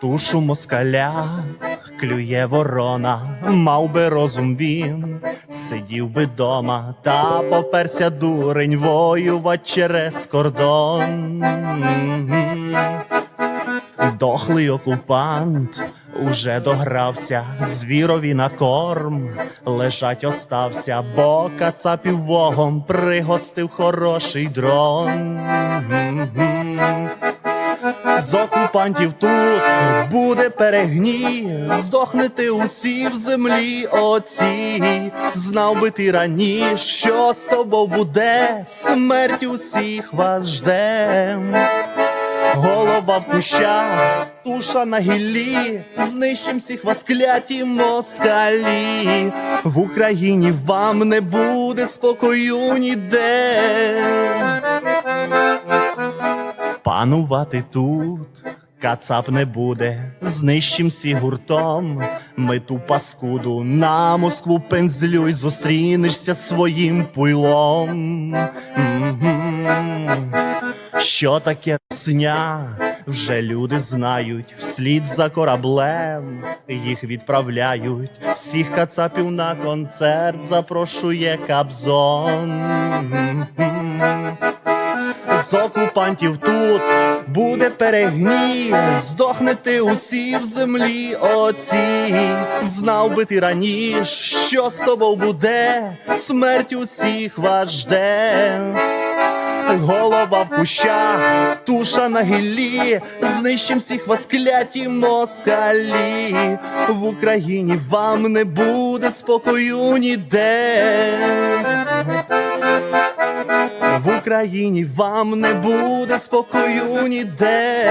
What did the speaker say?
Тушу москаля клює ворона, мав би розум він, сидів би дома, та поперся дурень воювать через кордон. Дохлий окупант уже догрався, звірові на корм, лежать остався, бо кацапів вогом пригостив хороший дрон. З окупантів тут буде перегній, здохнете усі в землі оці. Знав би ти раніше, що з тобою буде, смерть усіх вас жде. Голова в кущах, туша на гіллі, знищим всіх вас кляті москалі. В Україні вам не буде спокою ніде. Панувати тут кацап не буде, знищим всі гуртом. Ми ту паскуду на Москву пензлюй, зустрінешся своїм пуйлом. Мгм. Що таке сня? Вже люди знають, вслід за кораблем їх відправляють. Всіх кацапів на концерт запрошує Кабзон. З окупантів тут буде перегній, здохнете усі в землі оці. Знав би ти раніше, що з тобою буде, смерть усіх вас жде. Голова в кущах, туша на гіллі, знищим всіх вас кляті москалі. В Україні вам не буде спокою ніде. В Україні вам не буде спокою ніде.